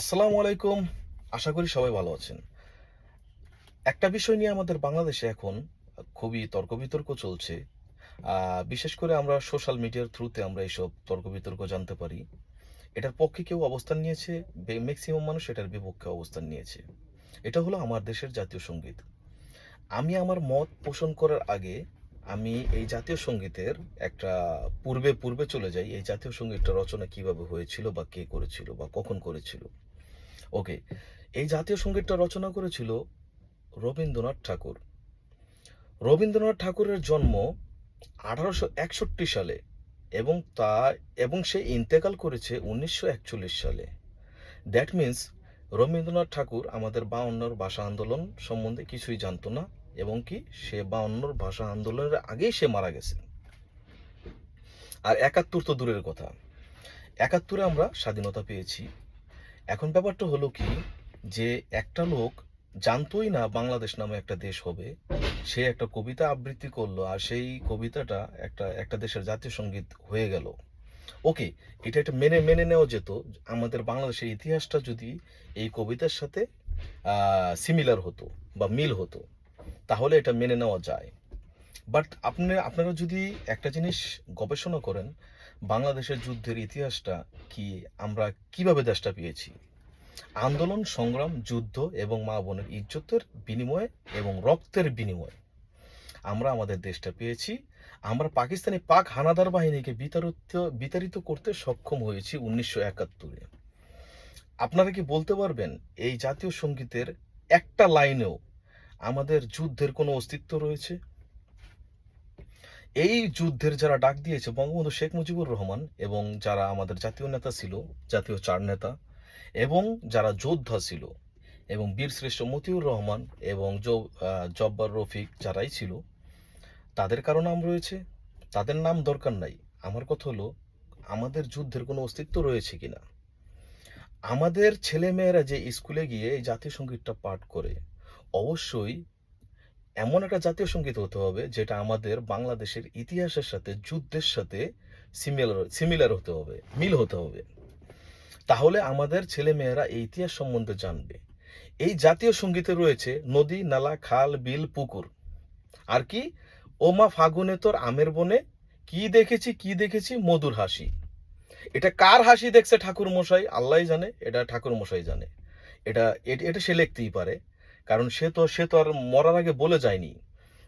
আসসালামু আলাইকুম। আশা করি সবাই ভালো আছেন। একটা বিষয় নিয়ে আমাদের বাংলাদেশে এখন খুবই তর্ক বিতর্ক চলছে বিশেষ করে আমরা সোশ্যাল মিডিয়ার থ্রুতে আমরা এইসব তর্ক বিতর্ক জানতে পারি। এটার পক্ষে কেউ অবস্থান নিয়েছে ম্যাক্সিমাম মানুষ এটার বিপক্ষে অবস্থান নিয়েছে। এটা হলো আমার দেশের জাতীয় সংগীত। আমি আমার মত পোষণ করার আগে আমি এই জাতীয় সঙ্গীতের একটা পূর্বে পূর্বে চলে যাই, এই জাতীয় সঙ্গীতটা রচনা কীভাবে হয়েছিল বা কে করেছিল বা কখন করেছিল। ওকে, এই জাতীয় সঙ্গীতটা রচনা করেছিল রবীন্দ্রনাথ ঠাকুর। রবীন্দ্রনাথ ঠাকুরের জন্ম আঠারোশো একষট্টি সালে এবং তা, এবং সে ইন্তেকাল করেছে উনিশশো একচল্লিশ সালে। দ্যাট মিন্স রবীন্দ্রনাথ ঠাকুর আমাদের বাউন্নর ভাষা আন্দোলন সম্বন্ধে কিছুই জানতো না এবং কি সে বাউন্নর ভাষা আন্দোলনের আগেই সে মারা গেছে আর একাত্তর তো দূরের কথা। একাত্তরে আমরা স্বাধীনতা পেয়েছি। এখন ব্যাপারটা হলো কি যে একটা লোক জানতোই না বাংলাদেশ নামে একটা দেশ হবে, সে একটা কবিতা আবৃত্তি করল আর সেই কবিতাটা একটা একটা দেশের জাতীয় সংগীত হয়ে গেল। ওকে, এটা একটা মেনে মেনে নেওয়া যেত, আমাদের বাংলাদেশের ইতিহাসটা যদি এই কবিতার সাথে সিমিলার হতো বা মিল হতো, তাহলে এটা মেনে নেওয়া যায়। বাট আপনি, আপনারা যদি একটা জিনিস গবেষণা করেন বাংলাদেশের যুদ্ধের ইতিহাসটা কি, আমরা কীভাবে দেশটা পেয়েছি? আন্দোলন, সংগ্রাম, যুদ্ধ এবং মা বোনের ইজ্জতের বিনিময়ে এবং রক্তের বিনিময়ে আমরা আমাদের দেশটা পেয়েছি। আমরা পাকিস্তানি পাক হানাদার বাহিনীকে বিতাড়িত বিতাড়িত করতে সক্ষম হয়েছি উনিশশো একাত্তরে। আপনারা কি বলতে পারবেন, এই জাতীয় সঙ্গীতের একটা লাইনেও আমাদের যুদ্ধের কোনো অস্তিত্ব রয়েছে? এই যুদ্ধের যারা ডাক দিয়েছে বঙ্গবন্ধু শেখ মুজিবুর রহমান এবং যারা আমাদের জাতীয় নেতা ছিল, জাতীয় চার নেতা এবং যারা যোদ্ধা ছিল এবং বীরশ্রেষ্ঠ মতিউর রহমান এবং জব্বার রফিক যারাই ছিল, তাদের কারও নাম রয়েছে? তাদের নাম দরকার নাই। আমার কথা হলো, আমাদের যুদ্ধের কোনো অস্তিত্ব রয়েছে কিনা? আমাদের ছেলেমেয়েরা যে স্কুলে গিয়ে এই জাতীয় সঙ্গীতটা পাঠ করে, অবশ্যই এমন একটা জাতীয় সংগীত হতে হবে, যেটা আমাদের বাংলাদেশের ইতিহাসের সাথে, যুদ্ধের সাথে সিমিলার সিমিলার হতে হবে, মিল হতে হবে। তাহলে আমাদের ছেলেমেয়েরা এই ইতিহাস সম্বন্ধে জানবে। এই জাতীয় সঙ্গীতে রয়েছে নদী, নালা, খাল, বিল, পুকুর। আর কি? ওমা ফাগুনে তোর আমের বনে, কি দেখেছি কি দেখেছি? মধুর হাসি। এটা কার হাসি দেখছে ঠাকুর মশাই আল্লাহ জানে, এটা ঠাকুর মশাই জানে এটা এটা সে লিখতেই পারে। কারণ সে তো সে তো আর মরার আগে বলে যায়নি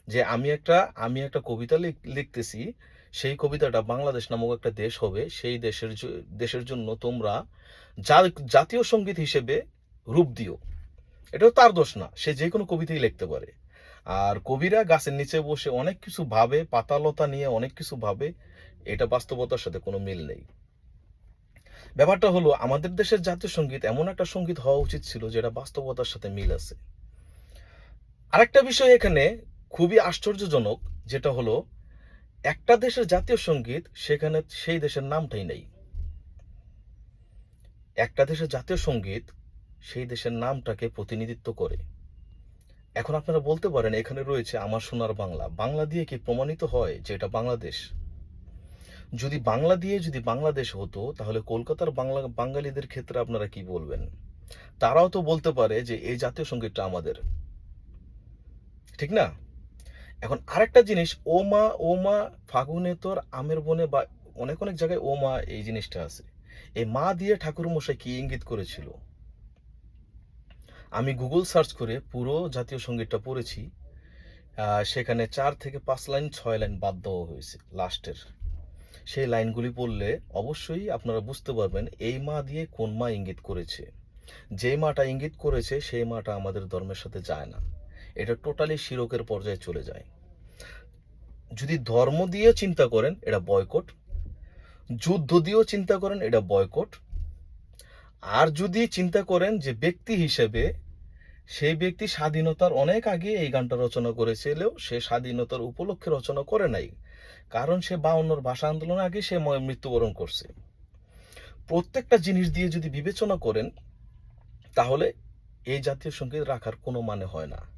যে আমি একটা আমি একটা কবিতা লিখতেছি, সেই কবিতাটা বাংলাদেশ নামক একটা দেশ হবে, সেই দেশের দেশের জন্য তোমরা জাতীয় সংগীত হিসেবে রূপ দিও। এটাও তার দোষ না, সে যে কোনো কবিতাই লিখতে পারে। আর কবিরা গাছের নিচে বসে অনেক কিছু ভাবে, পাতালতা নিয়ে অনেক কিছু ভাবে, এটা বাস্তবতার সাথে কোনো মিল নেই। ব্যাপারটা হলো, আমাদের দেশের জাতীয় সংগীত এমন একটা সংগীত হওয়া উচিত ছিল যেটা বাস্তবতার সাথে মিল আছে। আরেকটা বিষয় এখানে খুবই আশ্চর্যজনক, যেটা হলো একটা দেশের জাতীয় সংগীত সেখানে সেই দেশের নামটাই নেই। একটা দেশের জাতীয় সংগীত সেই দেশের নামটাকে প্রতিনিধিত্ব করে। এখন আপনারা বলতে পারেন, এখানে রয়েছে আমার সোনার বাংলা। বাংলা দিয়ে কি প্রমাণিত হয় যে এটা বাংলাদেশ? যদি বাংলা দিয়ে যদি বাংলাদেশ হতো, তাহলে কলকাতার বাংলা, বাঙালিদের ক্ষেত্রে আপনারা কি বলবেন? তারাও তো বলতে পারে যে এই জাতীয় সঙ্গীতটা আমাদের। ঠিক না? এখন আরেকটা জিনিস, ও মা ও মা ফাগুনে তোর আমের বনে বা অনেক অনেক জায়গায় ও মা এই জিনিসটা আছে। এই মা দিয়ে ঠাকুর মশাই কি ইঙ্গিত করেছিল? আমি গুগল সার্চ করে পুরো জাতীয় সঙ্গীতটা পড়েছি সেখানে চার থেকে পাঁচ লাইন, ছয় লাইন বাদ দেওয়া হয়েছে লাস্টের। সেই লাইনগুলি পড়লে অবশ্যই আপনারা বুঝতে পারবেন এই মা দিয়ে কোন মা ইঙ্গিত করেছে। যে মাটা ইঙ্গিত করেছে, সেই মাটা আমাদের ধর্মের সাথে যায় না। এটা টোটালি শিরকের পর্যায়ে চলে যায়। যদি ধর্ম দিয়ে চিন্তা করেন, এটা বয়কট যুদ্ধ দিয়েও চিন্তা করেন, এটা বয়কট আর যদি চিন্তা করেন যে ব্যক্তি হিসেবে সেই ব্যক্তি স্বাধীনতার অনেক আগে এই গানটা রচনা করেছিলেও সে স্বাধীনতার উপলক্ষে রচনা করে নাই। কারণ সে বাউন্নর ভাষা আন্দোলন আগে সে মৃত্যুবরণ করছে। প্রত্যেকটা জিনিস দিয়ে যদি বিবেচনা করেন, তাহলে এই জাতীয় সংগীত রাখার কোনো মানে হয় না।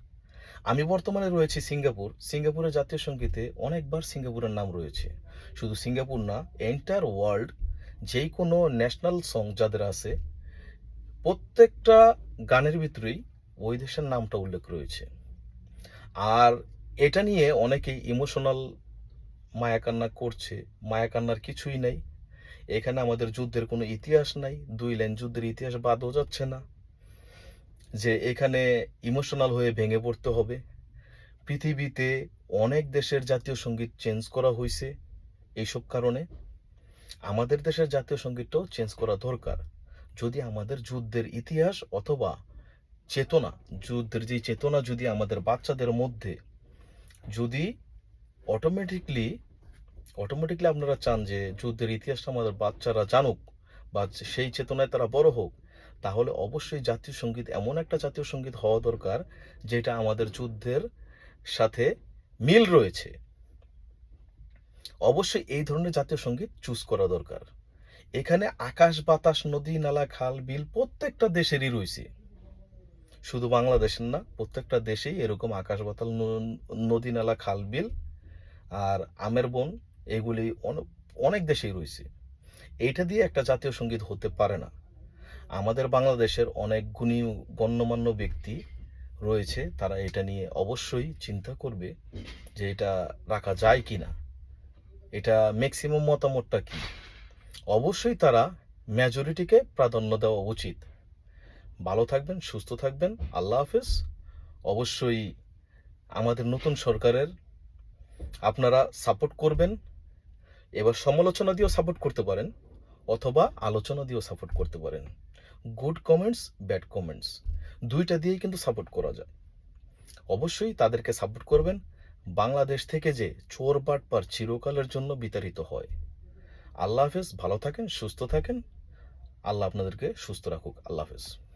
আমি বর্তমানে রয়েছি সিঙ্গাপুর। সিঙ্গাপুরের জাতীয় সঙ্গীতে অনেকবার সিঙ্গাপুরের নাম রয়েছে। শুধু সিঙ্গাপুর না এন্টার ওয়ার্ল্ড যেই কোনো ন্যাশনাল সং যাদের আছে, প্রত্যেকটা গানের ভিতরেই ওই দেশের নামটা উল্লেখ রয়েছে। আর এটা নিয়ে অনেকেই ইমোশনাল মায়াকান্না করছে, মায়াকান্নার কিছুই নেই। এখানে আমাদের যুদ্ধের কোনো ইতিহাস নাই, দুই লাইন যুদ্ধের ইতিহাস বাদও যাচ্ছে না। যে এখানে ইমোশনাল হয়ে ভেঙে পড়তে হবে। পৃথিবীতে অনেক দেশের জাতীয় সংগীত চেঞ্জ করা হয়েছে এইসব কারণে। আমাদের দেশের জাতীয় সঙ্গীতটাও চেঞ্জ করা দরকার। যদি আমাদের যুদ্ধের ইতিহাস অথবা চেতনা, যুদ্ধের যে চেতনা যদি আমাদের বাচ্চাদের মধ্যে যদি অটোমেটিকলি অটোমেটিকলি আপনারা চান যে যুদ্ধের ইতিহাসটা আমাদের বাচ্চারা জানুক বা সেই চেতনায় তারা বড় হোক তাহলে অবশ্যই জাতীয় সংগীত, এমন একটা জাতীয় সংগীত হওয়া দরকার যেটা আমাদের যুদ্ধের সাথে মিল রয়েছে। অবশ্যই এই ধরনের জাতীয় সংগীত চুজ করা দরকার। এখানে আকাশ, বাতাস, নদী, নালা, খাল, বিল প্রত্যেকটা দেশেরই রয়েছে। শুধু বাংলাদেশের না, প্রত্যেকটা দেশেই এরকম আকাশ বাতাল নদী, নালা, খাল, বিল আর আমের বন, এগুলি অন- অনেক দেশেই রয়েছে। এইটা দিয়ে একটা জাতীয় সংগীত হতে পারে না। আমাদের বাংলাদেশের অনেক গুণী, গণ্যমান্য ব্যক্তি রয়েছে, তারা এটা নিয়ে অবশ্যই চিন্তা করবে যে এটা রাখা যায় কি না এটা ম্যাক্সিমাম মতামতটা কি? অবশ্যই তারা মেজরিটিকে প্রাধান্য দেওয়া উচিত। ভালো থাকবেন, সুস্থ থাকবেন, আল্লাহ হাফেজ। অবশ্যই আমাদের নতুন সরকারের আপনারা সাপোর্ট করবেন, এবার সমালোচনা দিয়েও সাপোর্ট করতে পারেন, অথবা আলোচনা দিয়েও সাপোর্ট করতে পারেন। গুড কমেন্টস ব্যাড কমেন্টস দুইটা দিয়েই কিন্তু সাপোর্ট করা যায়। অবশ্যই তাদেরকে সাপোর্ট করবেন। বাংলাদেশ থেকে যে চোর বাটপার চিরকালের জন্য বিতাড়িত হয়। আল্লাহ হাফেজ, ভালো থাকেন, সুস্থ থাকেন। আল্লাহ আপনাদেরকে সুস্থ রাখুক। আল্লাহ হাফেজ।